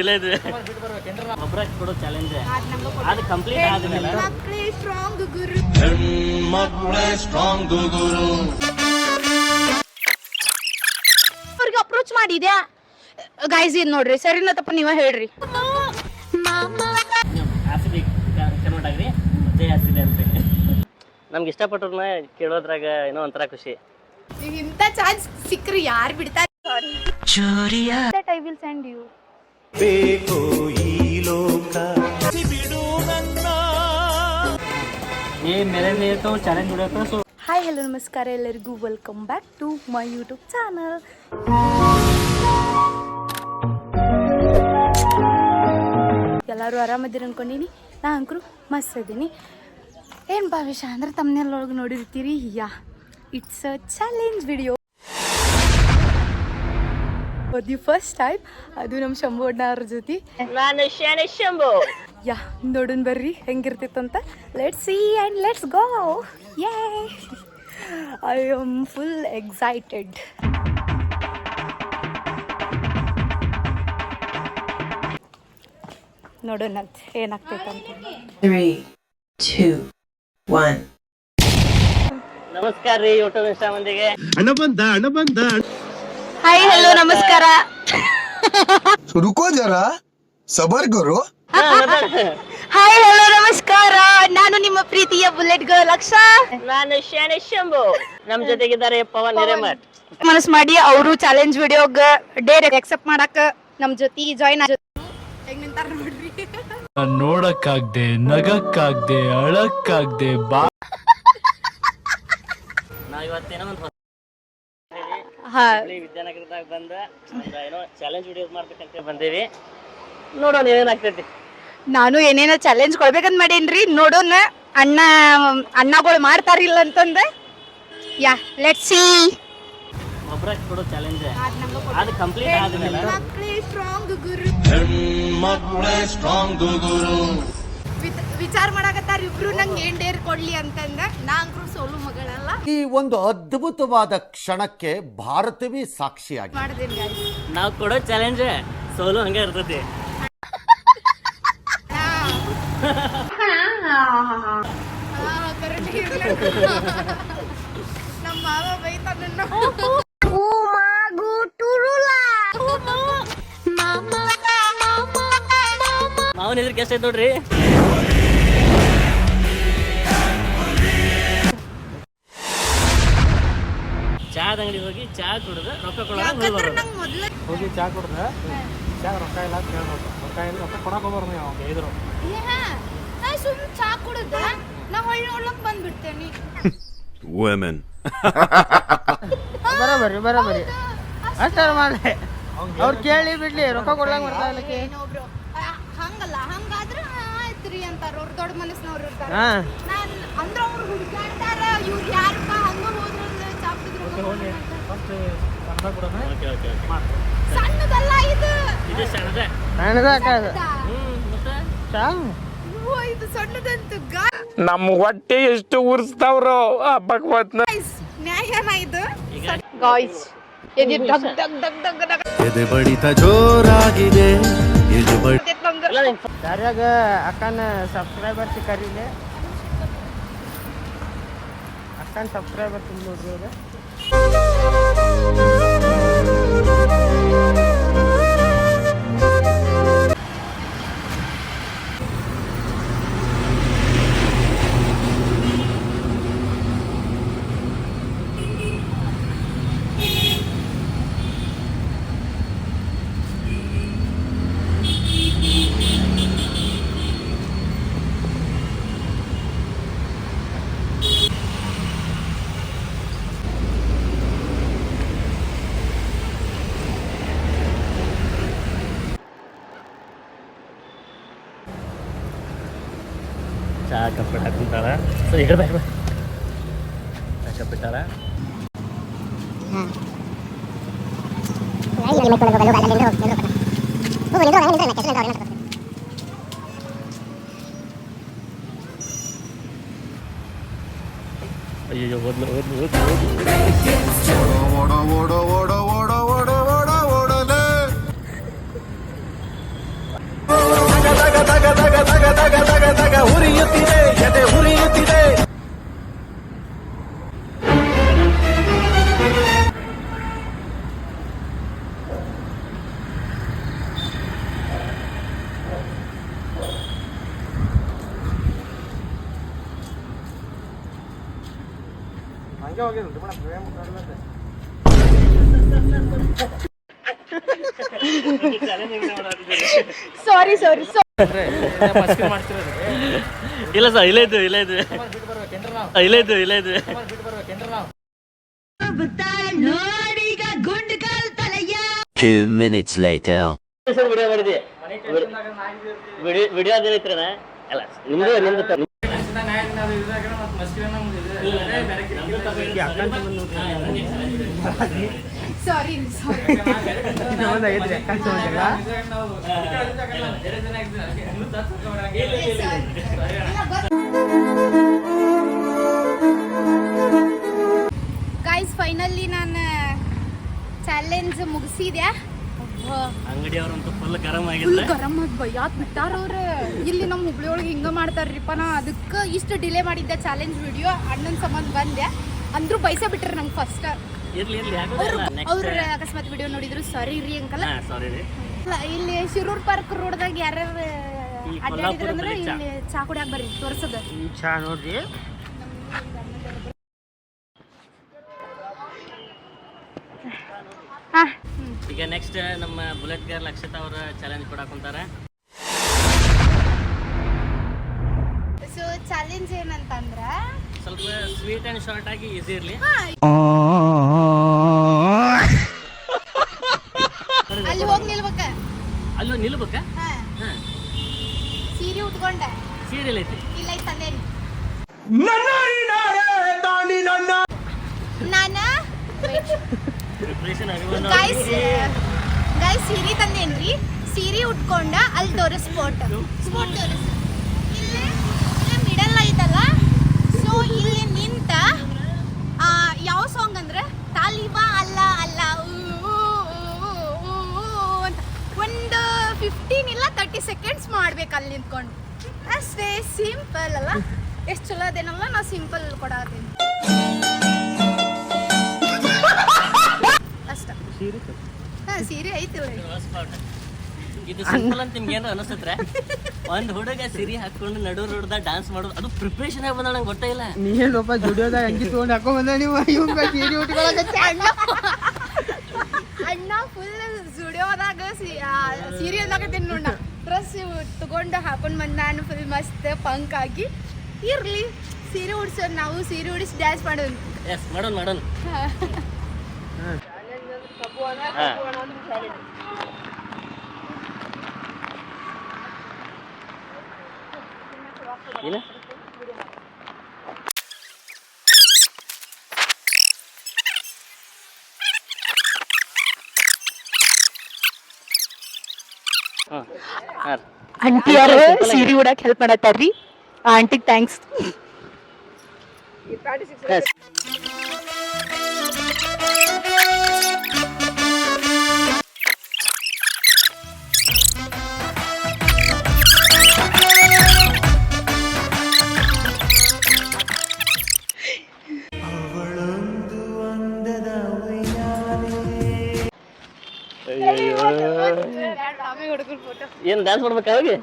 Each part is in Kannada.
ಇಲ್ಲ ಇದು ಒಬ್ರ ಕೊಡೋ ಚಾಲೆಂಜ್ ಅದು ಕಂಪ್ಲೀಟ್ ಆದ್ಮೇಲೆ. ಮಕ್ಕಳೇ ಸ್ಟ್ರಾಂಗ್ ಗುರು ಅವ್ರಿಗೆ ಅಪ್ರೋಚ್ ಮಾಡಿದ್ಯಾ? ಗೈಸ್ ಇದು ನೋಡ್ರಿ. ಸರಿ ತಪ್ಪ ನೀವ ಹೇಳ್ರಿ. ನಮ್ಗೆ ಇಷ್ಟಪಟ್ಟವ್ರನ್ನ ಕೇಳೋದ್ರಾಗ ಏನೋ ಒಂಥರ ಖುಷಿ. ಇಂಥ ಚಾನ್ಸ್ ಸಿಕ್ಕ್ರಿ ಯಾರು ಬಿಡ್ತಾರೆ? I will send you a challenge ಬಿಡೋ ಸೊ ಹಾಯ್ ಹಲೋ ನಮಸ್ಕಾರ ಎಲ್ಲರಿಗೂ. Welcome back to my YouTube channel ಎಲ್ಲರೂ ಆರಾಮದಿರ ಅನ್ಕೊಂಡಿನಿ? ನಾ ಅಂಕರು ಮಸ್ತ್ ಇದ್ದೀನಿ ಏನು ಭಾವಿಷ ಅಂದ್ರೆ ತಮ್ಮನೆಲ್ಲೊಳಗೆ ನೋಡಿರ್ತೀರಿ? Yeah it's a challenge video the first time ಅದು ನಮ್ಮ ಶಂಭು ಅಣ್ಣ ಅವ್ರ ಜೊತೆ. ನಾನು ಶಂಭು. ಯಾ ನೋಡೋಣ ಬರ್ರಿ ಹೆಂಗಿರ್ತಿತ್ತಂತ let's see and let's go ಯೇ ಐ ಆಮ್ ಫುಲ್ ಎಕ್ಸೈಟೆಡ್ ನೋಡೋಣಂತ ಏನಾಗ್ತೈತಂತ. ತ್ರೀ ಟೂ ಒನ್ ನಮಸ್ಕಾರ ರೀ ಯೂಟ್ಯೂಬ್ ಇನ್ಸ್ಟಾ ಮಂದಿಗೆ ಹಾಯ್ ಹಲೋ ನಮಸ್ಕಾರ. ರುಕೋ ಜರ ಸಬರ್ ಗುರು. ಹಾಯ್ ಹಲೋ ನಮಸ್ಕಾರ. ನಾನು ನಿಮ್ಮ ಪ್ರೀತಿಯ ಬುಲೆಟ್ ಗರ್ಲ್ ಲಕ್ಷ ನಾನು ಶಂಭು. ನಮ್ ಜೊತೆಗಿದ್ದಾರೆ ಪವನ್ ಹಿರೇಮಠ್. ಮನಸ್ ಮಾಡಿ ಅವರು ಚಾಲೆಂಜ್ ವಿಡಿಯೋಗ ಡೇರ್ ಎಕ್ಸೆಪ್ಟ್ ಮಾಡಕ ನಮ್ ಜೊತೆ ಜಾಯಿನ್ ಆಗ ನೋಡ್ರಿ. ನೋಡಕ್ಕಾಗ್ದೆ ನಗಕ್ಕಾಗ್ದೆ ಅಳಕ್ಕಾಗ್ದೆ ಬಾ ನಾವ್ ಇವತ್ತೇನೋ ಹಾ. ಹುಬ್ಳಿ ವಿದ್ಯಾನಗರದಾಗ ಬಂದ ಒಂದ್ ಏನೋ ಚಾಲೆಂಜ್ ವಿಡಿಯೋಸ್ ಮಾಡ್ಬೇಕಂತ ಬಂದೇವಿ. ನೋಡೋಣ ಏನೇನಾಗ್ತೈತಿ ನಾನು ಏನೇನೋ ಚಾಲೆಂಜ್ ಕೊಡ್ಬೇಕಂತ ಮಾಡೇನ್ರಿ ನೋಡೋಣ ಅಣ್ಣ ಅಣ್ಣಗಳು ಮಾಡ್ತಾರಿಲ್ಲ ಅಂತಂದ ಯಾ ಲೆಟ್ ಸಿ ಒಬ್ಬರ ಕೊಡೋ ಚಾಲೆಂಜ್ ಅದು ಕಂಪ್ಲೀಟ್ ಆದ್ಮೇಲೆ. ಸ್ಟ್ರಾಂಗ್ ಗುರು. ವಿಚಾರ ಮಾಡಾಕತ್ತಾರ ಇಬ್ರು ನಂಗೆ ಏನ್ ಡೇರ್ ಕೊಡ್ಲಿ ಅಂತಂದ ನಾ ಅಂಕ್ರು ಸೋಲು ಮಗಳಲ್ಲ ಈ ಒಂದು ಅದ್ಭುತವಾದ ಕ್ಷಣಕ್ಕೆ ಭಾರತವೇ ಸಾಕ್ಷಿಯಾಗಿ ಮಾಡ್ದೇನ್ guys. ನಾವ್ ಕೊಡೋ ಚಾಲೆಂಜ್ ಸೋಲು ಹಂಗೆ ಇರ್ತೈತಿ ಹಾ correct ಇರ್ಲಿ. ನಮ್ಮ ಮಾವ ಬೈತಾನ. ಮಾವನ ಹೆದ್ರಿಕೆ ಎಷ್ಟೈತೆ ನೋಡ್ರಿ ಚಾದ ಅಂಗಡಿ ಹೋಗಿ ಚಾ ಕುಡ್ದ ರೊಕ್ಕ ಮೊದ್ಲ ಹೋಗಿ ಚಾ ಕುಡ್ದ ಚಾ ರೊಕ್ಕ ಇಲ್ಲ ಅಂತ ಹೇಳ್ಬೇಕು. ರೊಕ್ಕ ಇಲ್ಲ ರೊಕ್ಕ ಕೊಡಕ್ಕೆ ಹೋಗ್ಬಾರ್ದು ನೀವು ಅವ್ನಿಗೆ ಇದ್ರು. ಏ, ನಾ ಸುಮ್ ಚಾ ಕುಡ್ದ. ನಾ ಹೊಳ್ಳಿ ನೋಡ್ಲಕ್ ಬಂದ್ಬಿಡ್ತೇನಿ. Women. ಬರೋಬರಿ ಬರೋಬರಿ ಅಷ್ಟಾರ ಮಾಡಿ ಅವ್ರು ಕೇಳಿ ಬಿಡ್ಲಿ ರೊಕ್ಕ ಕೊಡ್ಲಂಗ್ ಬರ್ತಾ ಇಲ್ಲ ಹಂಗಲ್ಲ ಹಂಗಾದ್ರೆ ಆಯ್ತ್ರಿ ಅಂತಾರ. ಅವ್ರ ದೊಡ್ಡ ಮನಸ್ಸಿನವ್ರು ಇರ್ತಾರ. ಹಾ. ನಾನ್ ಅಂದ್ರ ಅವ್ರು ಹುಡುಕಾಡ್ತಾರ ಇವ್ರು ಯಾರಪ್ಪ ಹಂಗ ಹೋದ್ರ ನಮ್ ನಮ್ಮ ಹೊಟ್ಟೆ ಎಷ್ಟು ಉರ್ಸ್ತಾವ್ರು ಭಗವತ್ನ ಗಾಯ್ಸ್ ಎದೆ ಬಡಿತ ಜೋರಾಗಿದೆ. ಎದೆ ಅಕ್ಕನ ಸಬ್ಸ್ಕ್ರೈಬರ್ಸ್ ಕರೀಲಿ ಅಕ್ಕನ ಸಬ್ಸ್ಕ್ರೈಬರ್ ತುಂಬ ನೋಡ್ರಿ Thank you. ఇక్కడ బయట పెట్టాలా అయ్యో వద్దు వద్దు వద్దు ఓడ ఓడ ఓడ ఓడ ఉరియుతిరే ಸಾರಿ ಸಾರಿ ಇಲ್ಲ ಸರ್ ಇಲ್ಲೇ ಇದ್ವಿ ಇಲ್ಲೇ ಇದ್ವಿ ಇಲ್ಲೇ ಇದ್ವಿ ಇಲ್ಲೇ ಇದ್ವಿ Two minutes later. ವಿಡಿಯೋ ಮಾಡಿದ್ವಿ. ವಿಡಿಯೋ ವಿಡಿಯೋ ಅದೇನೈತ್ರನ ಅಲ್ಲ ನಿಮ್ದು ನಿಮ್ದು ತ- ಸಾರಿ ಸಾರಿ ಇನ್ನೊಂದು ಗೈಸ್ ಫೈನಲಿ ನಾನು ಚಾಲೆಂಜ್ ಮುಗಿಸಿದೆ ಅಂಗಡಿಯವ್ರಂತೂ ಫುಲ್ ಗರಂ ಫುಲ್ ಆಗಿದ್ರೆ ಗರಂ ಆಗಿ ಬೈಯಾತ್ ಬಿಟ್ಟಾರ ಅವ್ರ ಇಲ್ಲಿ ನಮ್ಮ ಹುಬ್ಳಿ ಒಳಗೆ ಹಿಂಗ ಮಾಡ್ತಾರ್ರಿಪ್ಪ ನಾ. ಅದಕ್ಕೆ ಇಷ್ಟು ಡಿಲೇ ಮಾಡಿದ್ದೆ ಚಾಲೆಂಜ್ ವಿಡಿಯೋ ಅಣ್ಣನ ಸಂಬಂಧ ಬಂದೆ. ಅಂದ್ರೂ ಪೈಸೆ ಬಿಟ್ರಿ ನಂಗೆ ಫಸ್ಟ್ ಇರ್ಲಿ ಇರ್ಲಿ ಅವ್ರು ಅಕಸ್ಮಾತ್ ವಿಡಿಯೋ ನೋಡಿದ್ರು. ಸರಿ ರೀ ಅಂಕಲ್. ಹಾ ಸಾರಿ ರೀ. ಇಲ್ಲಿ ಶಿರೂರ್ ಪಾರ್ಕ್ ರೋಡ್ದಾಗ ಯಾರ್ಯಾರು ಅಡ್ಡಾಡಿದ್ರಂದ್ರೆ ಇಲ್ಲಿ ಚಾ. ಕುಡಿಯಾಕ ಬರ್ರಿ ತೋರ್ಸದ. ಚಾ ನೋಡ್ರಿ ಹಾ ನೆಕ್ಸ್ಟ್ ನಮ್ಮ ಬುಲೆಟ್ ಗೇರ್ ಲಕ್ಷಿತ ಅವರ ಚಾಲೆಂಜ್ ಕೊಡಾಕ್ ಕುಂತಾರೆ ಸೊ ಚಾಲೆಂಜ್ ಏನಂತಂದ್ರ ಸ್ವಲ್ಪ ಸ್ವೀಟ್ ಅಂಡ್ ಶಾರ್ಟ್ ಆಗಿ ಈಸಿ ಇರ್ಲಿ. ಅಲ್ಲಿ ಹೋಗಿ ನಿಲ್ಬೇಕ? ಅಲ್ಲೂ ನಿಲ್ಬೇಕಾ? ಹಾ. ಉಟ್ಕೊಂಡೆ ಸೀರೆ ಇಲ್ಲ ಐತಿ. ಇಲ್ಲ ತಂದೆ ನನ್ನ ನಾನ ಗೈಸ್ ಗೈಸ್ ಸೀರೆ ತಂದೇನ್ರಿ? ಸೀರೆ ಉಟ್ಕೊಂಡ ಅಲ್ಲಿ ತೋರಿಸ್ ಸ್ಪೋಟ್ ಸ್ಪೋಟ್ ತೋರಿಸ್ ಇಲ್ಲಿ ಮಿಡಲ್ ಐತಲ್ಲ? ಸೊ ಇಲ್ಲಿ ನಿಂತ ಯಾವ ಸಾಂಗ್ ಅಂದ್ರೆ? ತಾಲಿಬಾ ಅಲ್ಲ ಅಲ್ಲ ಒಂದು ಫಿಫ್ಟೀನ್ ಇಲ್ಲ ತರ್ಟಿ ಸೆಕೆಂಡ್ಸ್ ಮಾಡ್ಬೇಕು ಅಲ್ಲಿ ನಿಂತ್ಕೊಂಡು. ಅಷ್ಟೇ ಸಿಂಪಲ್ ಅಲ್ಲ. ಎಷ್ಟು ಚಲೋ ಅದೇನಲ್ಲ ನಾ ಸಿಂಪಲ್ ಕೊಡತ್ತೀನಿ ಅಷ್ಟ ಹಾ ಸೀರೆ ಐತಿ ಒಳಗೆ ಇದು ಸಿಂಪಲ್ ಅಂತ ನಿಮ್ಗೆ ಏನು ಅನಿಸ್ತತ್ರೆ ಒಂದ್ ಹುಡುಗ ಸಿರಿ ಹಾಕೊಂಡು ನಡು ರೋಡ್ದಾಗ ಡಾನ್ಸ್ ಮಾಡೋದು ಅದು ಪ್ರಿಪ್ರೇಷನ್ ಆಗಿ ಬಂದ ನಂಗೆ ಗೊತ್ತೇ ಇಲ್ಲ. ನೀನೊಬ್ಬ ಜುಡಿಯೋದಾಗ ಅಂಗಿ ತಗೊಂಡು ಹಾಕೊಂಡ್ ಬಂದ ನೀವು? ಇವಂಗ ಸೀರೆ ಉಟ್ಕೊಳಕ ಅಣ್ಣ. ಅಣ್ಣ ಫುಲ್ ಜುಡಿಯೋದಾಗ ಸೀರಿಯಲ್ದಾಗತ್ತೇನೆ ನೋಡ ಡ್ರೆಸ್ ತಗೊಂಡು ಹಾಕೊಂಡು ಬಂದ ನಾನು ಫುಲ್ ಮಸ್ತ್ ಪಂಕ್ ಆಗಿ. ಇರ್ಲಿ ಸೀರೆ ಉಡ್ಸೋದು ನಾವು ಸೀರೆ ಉಡಿಸಿ ಡ್ಯಾನ್ಸ್ ಮಾಡೋದು. ಎಸ್ ಮಾಡೋಣ ಮಾಡೋಣ ಹಾ. ಏನು ಹಾಂ ಹಾಂ ಆಂಟಿಯರು ಸೀರೆ ಉಡಕ್ ಹೆಲ್ಪ್ ಮಾಡತ್ತಾರ್ರಿ ಆ ಆಂಟಿಗೆ ಥ್ಯಾಂಕ್ಸ್ ಏನು ಡ್ಯಾನ್ಸ್ ಮಾಡ್ಬೇಕಾ ಹೋಗಿ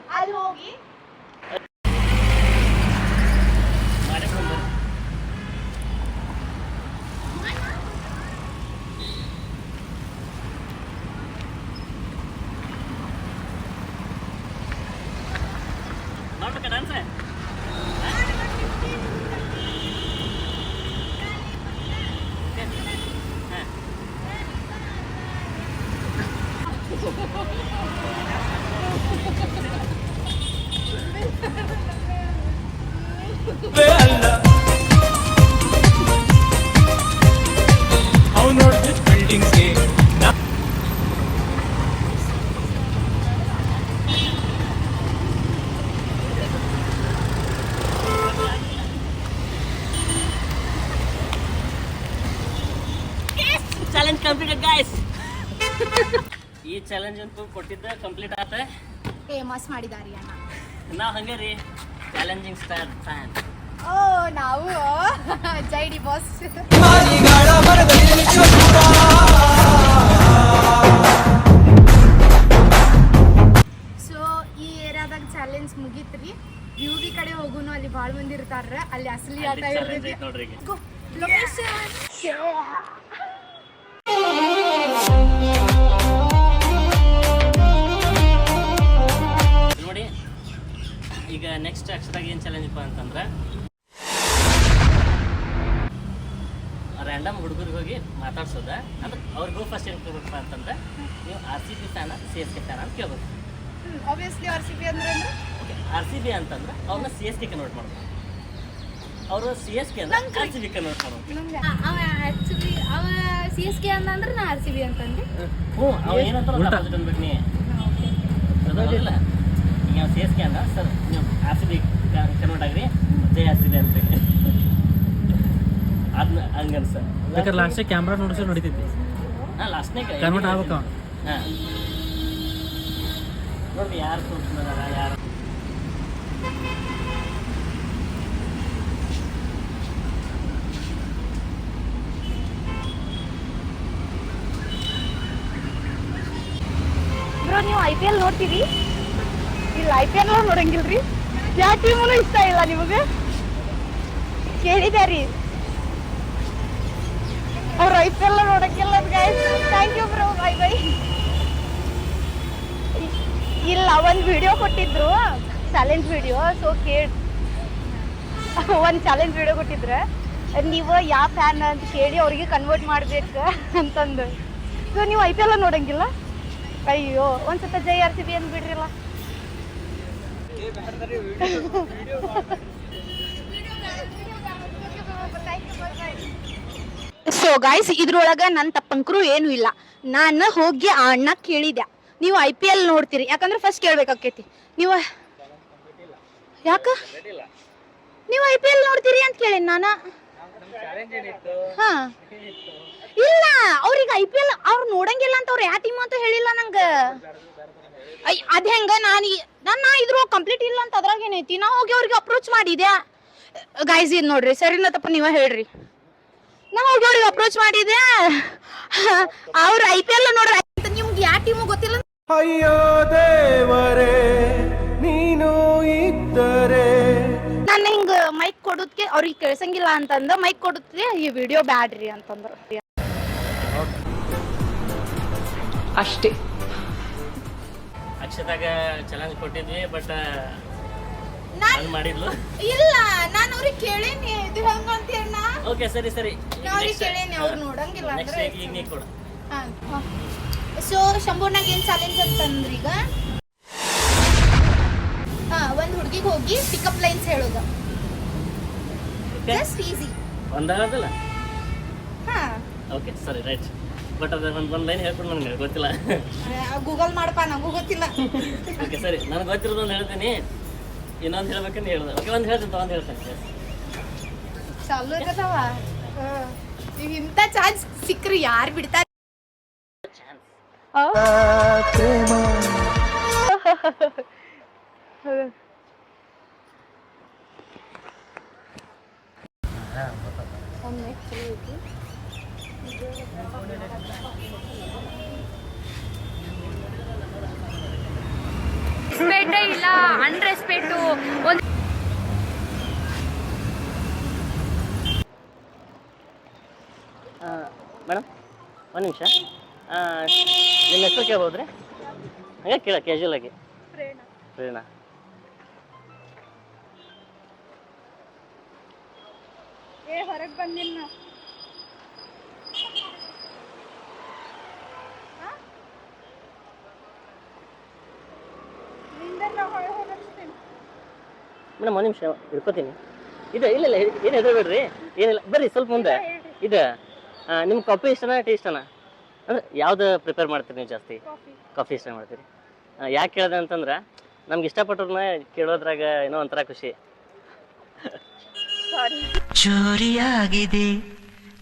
ಚಾಲೆಂಜ್ ಅಂತೂ ಕೊಟ್ಟಿದ್ದ ಕಂಪ್ಲೀಟ್ ಆತ ಫೇಮಸ್ ಮಾಡಿದಾರಿ ಅಣ್ಣ. ನಾವು ಹಂಗೆ ರೀ ಚಾಲೆಂಜಿಂಗ್ ಸ್ಟಾರ್ ಫ್ಯಾನ್ ಓ ನಾವು ಜೈ ಡಿ ಬಾಸ್ ಸೋ ಈ ಏರಿಯಾದಾಗ ಚಾಲೆಂಜ್ ಮುಗೀತ್ರಿ ಯು ಬಿ ಕಡೆ ಹೋಗುನು ಅಲ್ಲಿ ಭಾಳ ಮಂದಿ ಇರ್ತಾರ ಅಲ್ಲಿ ಅಸಲಿ ಆಟ ಇರ್ತೈತಿ ನೋಡ್ರಿ ಲೊಕೇಶನ್ ನೆಕ್ಸ್ಟ್ ಅಕ್ಷರಾಗ ಏನು ಚಾಲೆಂಜ್ ಇಪ್ಪ ಅಂತಂದ್ರೆ ರ್ಯಾಂಡಮ್ ಹುಡುಗರಿಗೆ ಹೋಗಿ ಮಾತಾಡ್ಸೋದ. ಅಂದ್ರೆ ಅವ್ರಿಗೂ ಫಸ್ಟ್ ಏನು ಕೇಳ್ಬೇಕಪ್ಪ ಅಂತಂದ್ರೆ ನೀವು ಆರ್ ಸಿ ಬಿ ಫ್ಯಾನ ಸಿ ಎಸ್ ಕೆ ಫ್ಯಾನ ಅಂತ ಕೇಳ್ಬೇಕು. ಆಬ್ವಿಯಸ್ಲಿ ಆರ್ ಸಿ ಬಿ ಅಂದ್ರೆ ಓಕೆ ಆರ್ ಸಿ ಬಿ ಅಂತಂದ್ರೆ ಅವ್ರನ್ನ ಸಿ ಎಸ್ ಕೆ ಕನ್ವರ್ಟ್ ಮಾಡ್ಬೇಕು. ಅವರು ಸಿ ಎಸ್ ಕೆ ಅಂದ್ರೆ ಆರ್ ಸಿ ಬಿ ಕನ್ವರ್ಟ್ ಮಾಡ್ಬೇಕು. ಅವ ಆಕ್ಚುಲಿ ಅವ ಸಿ ಎಸ್ ಕೆ ಅಂದ್ರೆ ನಾ ಆರ್ ಸಿ ಬಿ ಅಂತಂದೆ. ಹ್ಞೂ ಅವ ಏನಂತ ಅನ್ಬೇಕು ನೀ. ಅದಲ್ಲ ಈಗ ಸಿ ಎಸ್ ಕೆ ಅಂದ ಸರ್ ನೀವು ಆರ್ ಸಿ ಬಿ ಕನ್ವರ್ಟ್ ಆಗ್ರಿ. ಜೈ ಆರ್ ಸಿ ಬಿ ಅಂತ ಅದನ್ನ ಸರ್. ಬೇಕಾದ್ರೆ ಲಾಸ್ಟ್ ಕ್ಯಾಮ್ರಾ ನೋಡಿಸಿ ನಡೀತೈತಿ. ಹಾಂ ಲಾಸ್ಟ್ನೇ ಕನ್ವರ್ಟ್ ಆಗ್ಬೇಕು. ಹಾಂ. ನೋಡಿ ಯಾರು ಕೂತ್ಕೊಂಡಾರ ಯಾರು ಬ್ರೋ ನೀವು ಐ ಪಿ ಎಲ್ ನೋಡ್ತೀರಿ? ಇಲ್ಲ ಐ ಪಿ ಎಲ್ ನೋಡಂಗಿಲ್ರಿ? ಯಾವ ಟೀಮೂ ಇಷ್ಟ ಇಲ್ಲ ನಿಮಗೆ? ಕೇಳಿದೆ ರೀ. ಅವ್ರು I P L guys thank you bro bye bye ಇಲ್ಲ, ಒಂದು ವಿಡಿಯೋ ಕೊಟ್ಟಿದ್ರು ಚಾಲೆಂಜ್ ವಿಡಿಯೋ ಸೊ ಕೇಳಿ, ಒಂದು ಚಾಲೆಂಜ್ ವಿಡಿಯೋ ಕೊಟ್ಟಿದ್ರೆ. ನೀವು ಯಾವ ಫ್ಯಾನ್ ಅಂತ ಕೇಳಿ ಅವ್ರಿಗೆ ಕನ್ವರ್ಟ್ ಮಾಡ್ಬೇಕು ಅಂತಂದು. ಸೊ ನೀವು ಐ ಪಿ ಎಲ್ ನೋಡಂಗಿಲ್ಲ? ಅಯ್ಯೋ ಒಂದ್ಸತ ಜೈ ಆರ್ ಸಿ ಬಿ ಅಂತ ಬಿಡ್ರಿಲ್ಲ ಸೊ ಗಾಯ್ಸ್ ಇದ್ರೊಳಗ ನನ್ನ ತಪ್ಪಂಕರು ಏನು ಇಲ್ಲ. ನಾನು ಹೋಗಿ ಆ ಅಣ್ಣ ಕೇಳಿದೆ ನೀವು ಐ ಪಿ ಎಲ್ ನೋಡ್ತೀರಿ. ಯಾಕಂದ್ರೆ ಫಸ್ಟ್ ಕೇಳ್ಬೇಕಾಕೈತಿ ನೀವು ಯಾಕ? ನೀವು ಐ ಪಿ ಎಲ್ ನೋಡ್ತೀರಿ ಅಂತ ಕೇಳಿ ನಾನು. ಹಾ. ಇಲ್ಲ, ಅವ್ರಿಗೆ ಐ ಪಿ ಎಲ್ ಅವ್ರು ನೋಡಂಗಿಲ್ಲ ಅಂತ ಅವ್ರು ಯಾವ ಟೀಮ್ ಅಂತ ಹೇಳಿಲ್ಲ ನಂಗೆ. ಅದ್ ಹೆಂಗ? ನಾನು ನನ್ನ ನಾ ಇದ್ರ ಕಂಪ್ಲೀಟ್ ಇಲ್ಲ ಅಂತ ಅದ್ರಾಗ ಏನೈತಿ? ನಾ ಹೋಗಿ ಅವ್ರಿಗೆ ಅಪ್ರೋಚ್ ಮಾಡಿದೆ ಗೈಸ್ ಇದು ನೋಡ್ರಿ. ಸರಿನ ತಪ್ಪ ನೀವ ಹೇಳ್ರಿ. ನಾ ಹೋಗಿ ಅವ್ರಿಗೆ ಅಪ್ರೋಚ್ ಮಾಡಿದೆ ಅವ್ರ ಐ ಪಿ ಎಲ್ ನೋಡ್ರಿ. ಅಂತ ನಿಮ್ಗೆ ಯಾವ ಟೀಮು ಗೊತ್ತಿಲ್ಲ? ಅಯ್ಯೋ ದೇವರೇ ನೀನು ಇದ್ದರೆ. ನಾನು ಹಿಂಗ ಮೈಕ್ ಕೊಡೋದಕ್ಕೆ ಅವ್ರಿಗೆ ಕೇಳ್ಸಂಗಿಲ್ಲ ಅಂತಂದ ಮೈಕ್ ಕೊಡುತ್ತೆ ಈ ವಿಡಿಯೋ ಬ್ಯಾಡ್ರಿ ಅಂತಂದ್ರು. ಅಷ್ಟೇ. ಅಕ್ಷತಾಗ ಚಾಲೆಂಜ್ ಕೊಟ್ಟಿದ್ವಿ ಬಟ್ ನಾನ್ ಮಾಡಿದ್ಲು. ಇಲ್ಲ ನಾನು ಅವ್ರಿಗೆ ಕೇಳೇನಿ ಇದು ಹೆಂಗ ಅಂತ ಹೇಳಿ ಓಕೆ ಸರಿ ಸರಿ. ನಾನು ಅವ್ರಿಗೆ ಕೇಳೇನಿ ಅವ್ರು ನೋಡಂಗಿಲ್ಲ ಅಂದ್ರೆ ಈಗ ನೀ ಕೊಡು. ಸೊ ಶಂಭೂರ್ನಾಗ ಏನ್ ಚಾಲೆಂಜ್ ಅಂತಂದ್ರೆ ಈಗ? ಹಾ ಒಂದ್ ಹುಡುಗಿಗೆ ಹೋಗಿ ಪಿಕಪ್ ಲೈನ್ಸ್ ಹೇಳೋದು. ಜಸ್ಟ್ ಈಸಿ ಒಂದಾಗದಲ್ಲ ಹಾ. ಓಕೆ ಸರಿ ರೈಟ್ ಬಟ್ ಅದು ಒಂದು ಒಂದು ಲೈನ್ ಹೇಳ್ಕೊಡು ನನಗೆ ಗೊತ್ತಿಲ್ಲ. ಗೂಗಲ್ ಮಾಡಪ್ಪ ನಂಗೂ ಗೊತ್ತಿಲ್ಲ. ಓಕೆ ಸರಿ. ನನಗೆ ಗೊತ್ತಿರೋದು ಒಂದು ಹೇಳ್ತೀನಿ. ಇನ್ನೊಂದು ಹೇಳ್ಬೇಕಂತ ಹೇಳ್ದೆ. ಓಕೆ ಒಂದು ಹೇಳ್ತೀನಿ ಒಂದು ಹೇಳ್ತೇನೆ. ಚಾಲು ಇರ್ತದವ ಈಗ ಇಂಥ ಚಾನ್ಸ್ ಸಿಕ್ಕ್ರಿ ಯಾರು ಬಿಡ್ತಾರೆ? ರೆಸ್ಪೆಕ್ಟೇ ಇಲ್ಲ ಅನ್ರೆಸ್ಪೆಕ್ಟು ಒಂದು ಮೇಡಮ್ ಒಂದು ನಿಮಿಷ. ನಿಮ್ಮ ಹೆಸರು ಕೇಳ್ಬೋದ್ರಿ? ಹಂಗೆ ಕೇಳ ಕ್ಯಾಶುವಲ್ ಆಗಿ. ಪ್ರೇರಣಾ. ಏ ಹೊರಗೆ ಬಂದಿಲ್ಲ ಮೇಡಮ್ ಒಂದು ನಿಮಿಷ ಹಿಡ್ಕೋತೀನಿ ಇದು ಇಲ್ಲ ಇಲ್ಲ ಏನು ಹೆದರ್ಬೇಡ್ರಿ ಏನಿಲ್ಲ ಬರ್ರಿ ಸ್ವಲ್ಪ ಮುಂದೆ. ಇದು ನಿಮ್ಮ ಕಾಫಿ ಇಷ್ಟನಾ ಟೀ ಇಷ್ಟನಾ? ಅಂದ್ರೆ ಯಾವ್ದು ಪ್ರಿಪೇರ್ ಮಾಡ್ತೀರಿ ನೀವು ಜಾಸ್ತಿ? ಕಾಫಿ ಇಷ್ಟ ಮಾಡ್ತೀರಿ. ಯಾಕೆ ಕೇಳಿದೆ ಅಂತಂದ್ರೆ ನಮ್ಗೆ ಇಷ್ಟಪಟ್ಟವ್ರನ್ನ ಕೇಳೋದ್ರಾಗ ಏನೋ ಒಂಥರ ಖುಷಿ. ಚೋರಿಯಾಗಿದೆ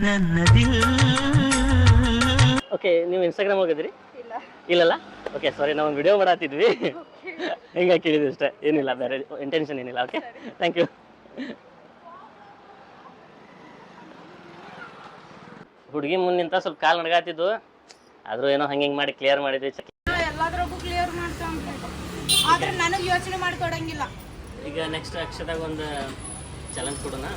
ನನ್ನ ದಿಲ್ ಓಕೆ ನೀವು ಇನ್ಸ್ಟಾಗ್ರಾಮ್ ಹೋಗಿದ್ರಿ? ಇಲ್ಲಲ್ಲ? ಓಕೆ ಸಾರಿ ನಾವು ಒಂದು ವಿಡಿಯೋ ಮಾಡತ್ತಿದ್ವಿ ಹಿಂಗಾಗಿ ಕೇಳಿದ್ವಿ ಅಷ್ಟೇ? ಏನಿಲ್ಲ ಬೇರೆ ಇಂಟೆನ್ಷನ್ ಏನಿಲ್ಲ ಓಕೆ ಥ್ಯಾಂಕ್ ಯು ಹುಡುಗಿ ಮುಂದೆ ನಿಂತ ಸ್ವಲ್ಪ ಕಾಲ್ ನಡ್ಗಾತಿದ್ದು ಆದ್ರೂ ಏನೋ ಹಂಗೆ ಹಿಂಗೆ ಮಾಡಿ ಕ್ಲಿಯರ್ ಮಾಡಿದ್ವಿ ಎಲ್ಲಾದ್ರಾಗೂ ಕ್ಲಿಯರ್ ಮಾಡ್ತಾನ ಆದ್ರೆ ನನಗೆ ಯೋಚನೆ ಮಾಡ್ಕೊಡಂಗಿಲ್ಲ ಈಗ ನೆಕ್ಸ್ಟ್ ಅಕ್ಷದಾಗ ಒಂದು ಚಾಲೆಂಜ್ ಕೊಡೋಣ.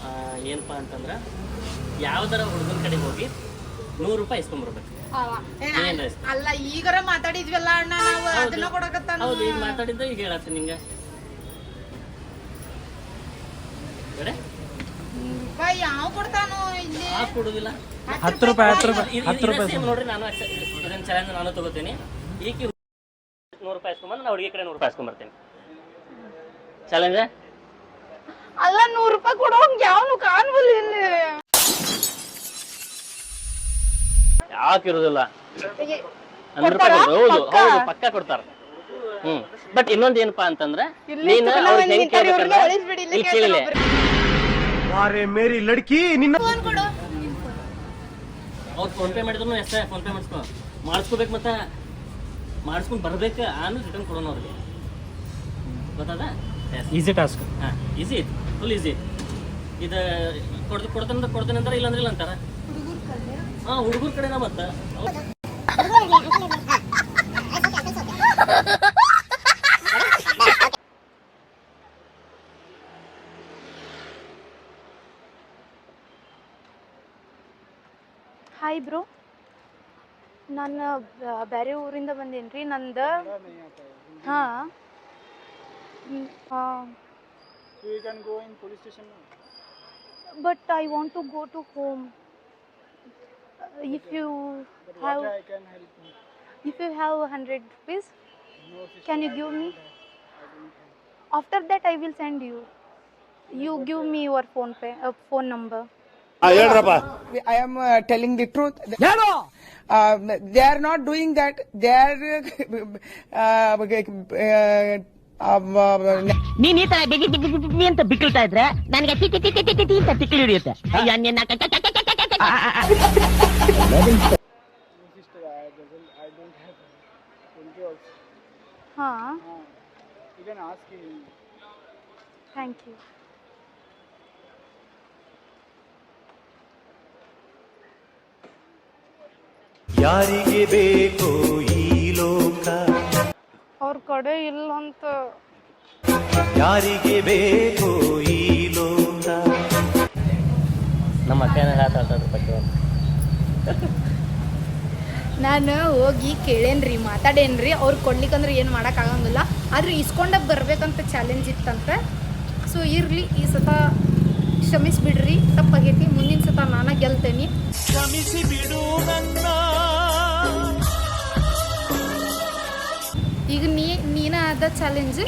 ಆ, ಏನಪ್ಪಾ ಅಂತಂದ್ರೆ ಯಾವ್ದಾರ ಹುಡುಗನ ಕಡೆ ಹೋಗಿ ನೂರು ರೂಪಾಯಿ ಇಸ್ಕೊಂಬರ್ಬೇಕು ಅಲ್ಲ ಈಗರ ಮಾತಾಡಿದ್ವಲ್ಲ ಅಣ್ಣ ನಾವು ಅದನ್ನ ಹೌದು ಈಗ ಹೇಳತ್ತ ಈಗ ನಿಂಗೆ. ಬೇಡ. ಯಾವ ಕೊಡ್ತಾನೋ ಇಲ್ಲಿ? ಆ ಕೊಡುದಿಲ್ಲ. ಹತ್ತು ರೂಪಾಯಿ ಹತ್ತು ರೂಪಾಯಿ ಇದು- ಹತ್ತು ಇದು ರೂಪಾಯಿ ನೋಡ್ರಿ ನಾನು accept- ಇದನ್ನ ಚಾಲೆಂಜ್ ನಾನು ತಗೋತೀನಿ. ಈಕಿ ನೂರು ರೂಪಾಯಿ ಇಸ್ಕೊಂಬಂದು ನಾ ಹುಡುಗಿ ಕಡೆ ನೂರು ರೂಪಾಯಿ ಇಸ್ಕೊಂಬರ್ತೀನಿ ಚಾಲೆಂಜ್ ಅಲ್ಲ ನೂರು ರೂಪಾಯಿ ಕೊಡೋ ಯಾವನು ಕಾಣ್ಬಲ್ಲ ಇಲ್ಲಿ. ಯಾಕೆ ಇರುದಿಲ್ಲ? ಹಂಡ್ರೆಡ್ ರೂಪಾಯಿ ಕೊಡ್ತಾರೆ? ಹೌದು ಹೌದು ಪಕ್ಕ ಕೊಡ್ತಾರ. ಹ್ಮ್. ಬಟ್ ಇನ್ನೊಂದ್ ಏನಪ್ಪಾ ಅಂತಂದ್ರೆ ನೀನ್ ಅವ್ರಿಗೆ ಹೆಂಗ್ ಕೇಳ್ಬೇಕಂದ್ರೆ ಇಲ್ಲಿ ಕೇಳಿಲ್ಲ ಮೇರಿ ಲಡ್ಕಿ ನಿನ್ನ ಫೋನ್ ಕೊಡು. ಅವ್ರು ಫೋನ್ ಪೇ ಮಾಡಿದ್ರು ಎಷ್ಟೇ? Phone pay ಮಾಡಿಸ್ಕೊ. ಮಾಡಿಸ್ಕೋಬೇಕು ಮತ್ತೆ ಮಾಡಿಸ್ಕೊಂಡ್ ಬರ್ಬೇಕು ಆಮೇಲೆ ರಿಟರ್ನ್ ಕೊಡೋಣ ಅವ್ರಿಗೆ. ಗೊತ್ತದ? ಈಸಿ ಟಾಸ್ಕ್ ಹಾಂ ಈಸಿ ಫುಲ್ ಈಸಿ ಇದು ಕೊಡ್ದು ಕೊಡ್ತಾನಂದ್ರೆ ಕೊಡ್ತೇನೆ ಅಂತಾರ ಇಲ್ಲಾಂದ್ರೆ ಇಲ್ಲ ಅಂತಾರ? ಹುಡುಗರ ಕಡೆನ ಮತ್ತೆ? ಹಾಯ್ ಬ್ರೋ ನಾನು ಬೇರೆ ಊರಿಂದ ಬಂದೇನಿ ರೀ ನಂದು? ಹಾಂ. But I want to go to home if you have if you have hundred rupees can you give me after that I will send you you give me your PhonePe phone number ಹೇಳ್ರಪ್ಪ. I am uh, telling the truth. Uh, they are not doing that. They are. Uh, uh, um, uh, ನೀನ್ ಈ ತರ ಬಿಗಿ ಬಿಗಿ ಅಂತ ಬಿಕ್ಕಳ್ತಾ ಇದ್ರೆ ನನಗೆ ಅಂತ ತಿಕ್ಕಿ ಹಿಡಿಯುತ್ತೆ ಅಯ್ಯೋ ನಿನ್ನ ಕ- ಕ- ಕ- ಕ- ಕ- ಕ- ಕ- ಹಾಂ ಥ್ಯಾಂಕ್ ಯು ಯಾರಿಗೆ ಬೇಕು ಈ ಲೋಕ ಅವ್ರ ಕಡೆ ಇಲ್ಲ ಅಂತ ಯಾರಿಗೆ ಬೇಕು ಈ ಲೋಕ? ನಮ್ಮ ಬಗ್ಗೆ ನಾನು ಹೋಗಿ ಕೇಳೇನ್ರಿ, ಮಾತಾಡೇನ್ರಿ. ಅವ್ರು ಕೊಡ್ಲಿಕ್ಕಂದ್ರೆ ಏನು ಮಾಡೋಕ್ಕಾಗಂಗಿಲ್ಲ. ಆದ್ರೆ ಇಸ್ಕೊಂಡ ಬರಬೇಕಂತ ಚಾಲೆಂಜ್ ಇತ್ತಂತೆ. ಸೊ ಇರಲಿ, ಈ ಸತ ಕ್ಷಮಿಸಿಬಿಡ್ರಿ. ತಪ್ಪಾಗೈತಿ. ಮುಂದಿನ ಸತ ನಾನು ಗೆಲ್ತೇನೆ. ಕ್ಷಮಿಸಿ ಬಿಡು ನನ್ನ ಈಗ ನೀ, ನೀನ ಆದ ಚಾಲೆಂಜ್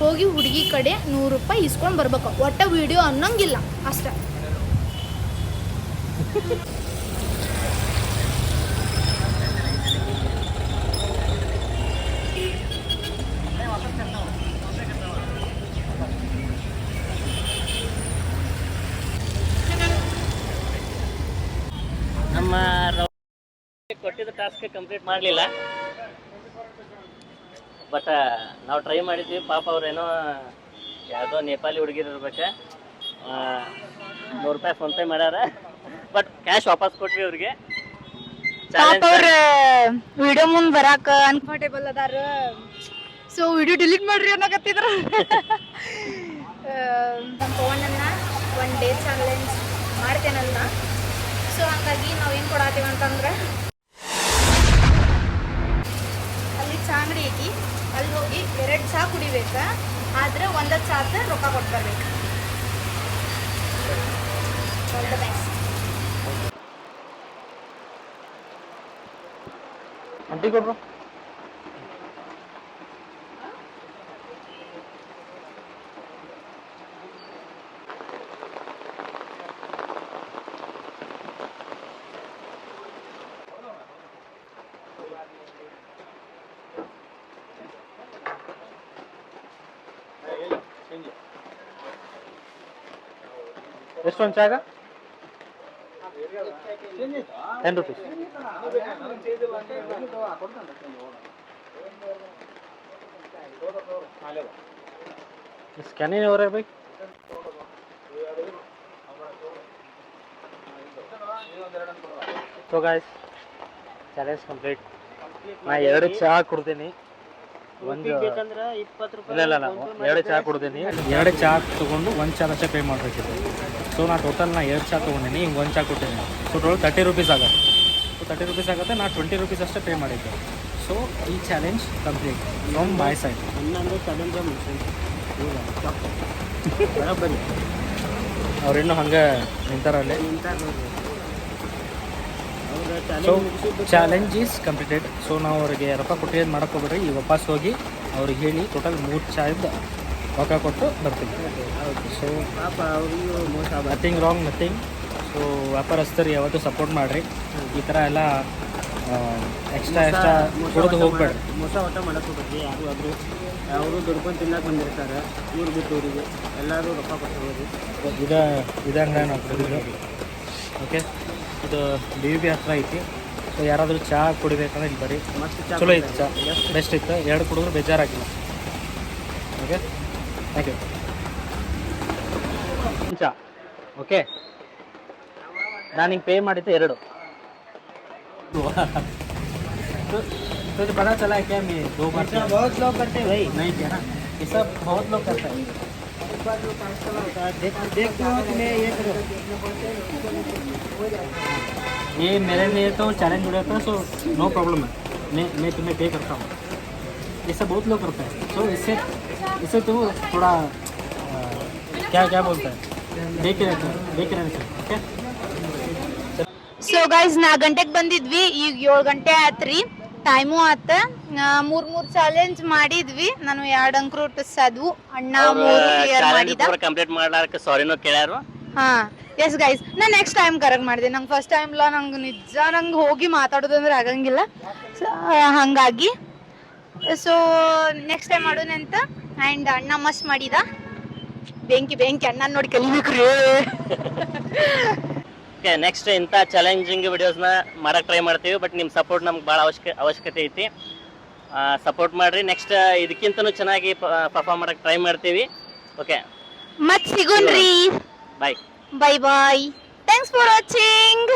ಹೋಗಿ ಹುಡುಗಿ ಕಡೆ ನೂರು ರೂಪಾಯಿ ಇಸ್ಕೊಂಡು ಬರ್ಬೇಕು. ಒಟ್ಟ ವಿಡಿಯೋ ಅನ್ನಂಗಿಲ್ಲ. ಅಷ್ಟೇ. ನಮ್ಮ ಕೊಟ್ಟಿದ ಟಾಸ್ಕ್ ಕಂಪ್ಲೀಟ್ ಮಾಡಲಿಲ್ಲ. ಬಟ್ ನಾವು ಟ್ರೈ ಮಾಡಿದ್ವಿ. ಪಾಪ ಅವ್ರೇನೋ ಯಾವುದೋ ನೇಪಾಳಿ ಹುಡುಗಿರು ಇರ್ಬೇಕು. ನೂರು ರೂಪಾಯಿ ಫೋನ್ ಪೇ ಮಾಡ್ಯಾರ. ಬಟ್ ಕ್ಯಾಶ್ ವಾಪಸ್ ಕೊಟ್ವಿ ಅವ್ರಿಗೆ. ಪಾಪ ಅವ್ರ ವಿಡಿಯೋ ಮುಂದೆ ಬರಾಕ ಅನ್ಕಂಫರ್ಟೇಬಲ್ ಅದಾರ. ಸೊ ವಿಡಿಯೋ ಡಿಲೀಟ್ ಮಾಡ್ರಿ ಅನ್ನಕತ್ತಿದ್ರ. ನಮ್ಮ ಪವನನ್ನ ಒನ್ ಡೇ ಚಾಲೆಂಜ್ ಮಾಡ್ತೇನಲ್ಲ ಸೊ ಹಂಗಾಗಿ ನಾವು ಏನು ಕೊಡತ್ತೀವಿ ಅಂತಂದ್ರೆ ಅಲ್ಲಿ ಚಾ ಅಂಗಡಿ ಐತಿ ಅಲ್ಲಿ ಹೋಗಿ ಎರಡು ಚಹಾ ಕುಡಿಬೇಕ. ಆದರೆ ಒಂದ ಚಹಾದ ರೊಕ್ಕ ಕೊಟ್ಟು ಬರ್ಬೇಕು ಅಂಟಿ ಕೊಡ್ರು. ಎಷ್ಟೊಂದು ಚಾಗ ಟೆನ್ ರುಪೀಸ್ ಸ್ಕ್ಯಾನಿಂಗ್ ಅವರೇ bye so guys challenge complete ನಾ ಎರಡು ಚಹಾ ಕುಡ್ತೀನಿ ಒಂದು ಇಲ್ಲ ಇಲ್ಲ ಇಲ್ಲ. ಎರಡು ಚಾ ಕೊಡ್ತೀನಿ. ಎರಡು ಚಹಾ ತೊಗೊಂಡು ಒಂದು ಚಹಾ ಅಷ್ಟೇ ಪೇ ಮಾಡಬೇಕಿತ್ತು. ಸೊ ನಾ ಟೋಟಲ್ ನಾ ಎರಡು ಚಾ ತೊಗೊಂಡಿನಿ ಹಿಂಗೆ ಒಂದು ಚಾ ಕೊಟ್ಟಿದ್ದೀನಿ ಸೊ ಟೋಟಲ್ ತರ್ಟಿ ರುಪೀಸ್ ಆಗುತ್ತೆ. ಸೊ ತರ್ಟಿ ರುಪೀಸ್ ಆಗುತ್ತೆ ನಾ ಟ್ವೆಂಟಿ ರುಪೀಸ್ ಅಷ್ಟೇ ಪೇ ಮಾಡಿದ್ದೆ. ಸೊ ಈ challenge complete from my side ಹನ್ನೊಂದು ಚಾಲೆಂಜ್ ಬರೋಬ್ಬರಿ. ಅವ್ರು ಇನ್ನೂ ಹಂಗೆ ನಿಂತಾರಲ್ಲಿ? So challenge is completed so ನಾವು ಅವರಿಗೆ ರೊಕ್ಕ ಕೊಟ್ಟಿದ್ದು ಮಾಡಕ್ಕೆ ಹೋಗ್ಬೇಡ್ರಿ ಈಗ ವಾಪಸ್ ಹೋಗಿ ಅವ್ರಿಗೆ ಹೇಳಿ ಟೋಟಲ್ ಮೂರು ಚಾಯ್ದು ರೊಕ್ಕ ಕೊಟ್ಟು ಬರ್ತೀವಿ ಸೊ ಪಾಪ ಅವ್ರಿಗೂ ಮೋಸ ನಥಿಂಗ್ ರಾಂಗ್ ನಥಿಂಗ್ ಸೊ ವ್ಯಾಪಾರಸ್ಥರು ಯಾವತ್ತೂ ಸಪೋರ್ಟ್ ಮಾಡಿರಿ. ಈ ಥರ ಎಲ್ಲ ಎಕ್ಸ್ಟ್ರಾ ಎಕ್ಸ್ಟ್ರಾ ಕುಡಿದು ಹೋಗ್ಬೇಡ್ರಿ ಮೋಸ ಊಟ ಯಾರು ಆದರೂ ಅವರು ದುಡ್ಕೊಂಡು ತಿನ್ನಕ್ಕೆ ಬಂದಿರ್ತಾರೆ. ಊರು ಬಿಟ್ಟು ಊರಿಗೆ. ಎಲ್ಲರೂ ರೊಕ್ಕ ಕೊಟ್ಟು ಹೋಗಿ ಇದ ಇದಂಗ ನಾವು ಓಕೆ ಇದು ಡಿ ವಿ ಬಿ ಹತ್ರ ಐತಿ ಸೊ ಯಾರಾದರೂ ಚಹಾ ಕುಡಿಬೇಕಂದ್ರೆ ಇಲ್ಲಿ ಬರ್ರಿ ಮಸ್ತ್ ಚಾ ಚಲೋ ಇತ್ತು ಚಹಾ ಬೆಸ್ಟ್ ಇತ್ತು ಎರಡು ಕುಡಿದ್ರು ಬೇಜಾರಾಗಿಲ್ಲ ಓಕೆ ಥ್ಯಾಂಕ್ ಯು ಚಾ ಓಕೆ ನಾನು ಹಿಂಗೆ ಪೇ ಮಾಡಿದ್ದೆ ಎರಡು तो तो पता चला है क्या मैं दो बार किया? बहुत लोग करते हैं भाई नहीं किया ना ये सब बहुत लोग करते हैं देख देखो मैं ये करो ये मेरे लिए तो चैलेंज जुड़ा था सो नो प्रॉब्लम है मैं मैं तुम्हें पे करता हूँ ये सब बहुत लोग करते हैं तो इससे इससे तो थोड़ा अ, क्या क्या बोलता है देख रहते देख रहने से ओके ಸೊ ಗೈಸ್ ನಾ ಗಂಟೆಗೆ ಬಂದಿದ್ವಿ ಈಗ ಏಳು ಗಂಟೆ ಆತ್ರಿ ಟೈಮು ಆತ. ಮೂರ್ ಮೂರ್ ಚಾಲೆಂಜ್ ಮಾಡಿದ್ವಿ. ನಾನು ಎರಡ್ ಅಂಕರು ಸದ್ವು. ಅಣ್ಣ ಮೂರು ಕ್ಲಿಯರ್ ಮಾಡಿದ. ಕಂಪ್ಲೀಟ್ ಮಾಡ್ಲಾರಕ್ಕೆ ಸಾರಿನೋ ಕೇಳ್ಯಾರು. ಹಾ. ಎಸ್ ಗೈಸ್ ನಾ ನೆಕ್ಸ್ಟ್ ಟೈಮ್ ಕರೆಕ್ಟ್ ಮಾಡಿದೆ. ನಂಗೆ ಫಸ್ಟ್ ಟೈಮ್ ಲಾ ನಂಗೆ ನಿಜ ನಂಗೆ ಹೋಗಿ ಮಾತಾಡೋದಂದ್ರೆ ಆಗಂಗಿಲ್ಲ. ಹಂಗಾಗಿ. ಸೊ ನೆಕ್ಸ್ಟ್ ಟೈಮ್ ಮಾಡೋಣ ಅಂತ. ಆ್ಯಂಡ್ ಅಣ್ಣ ಮಸ್ತ್ ಮಾಡಿದ. ಬೆಂಕಿ ಬೆಂಕಿ. ಅಣ್ಣ ನೋಡಿ ಕಲಿಬೇಕು ರೀ ಓಕೆ ನೆಕ್ಸ್ಟ್ ಇಂಥ ಚಾಲೆಂಜಿಂಗ್ ವಿಡಿಯೋಸ್ನ ಮಾಡಕ್ಕೆ ಟ್ರೈ ಮಾಡ್ತೀವಿ ಬಟ್ ನಿಮ್ಮ ಸಪೋರ್ಟ್ ನಮ್ಗೆ ಭಾಳ ಅವಶ್ಯಕ ಅವಶ್ಯಕತೆ ಐತಿ. ಸಪೋರ್ಟ್ ಮಾಡಿರಿ ನೆಕ್ಸ್ಟ್ ಇದಕ್ಕಿಂತನೂ ಚೆನ್ನಾಗಿ ಪರ್ಫಾರ್ಮ್ ಮಾಡಕ್ಕೆ ಟ್ರೈ ಮಾಡ್ತೀವಿ. ಓಕೆ. ಮತ್ತೆ ಸಿಗೋಣ್ರಿ. Bye bye bye thanks for watching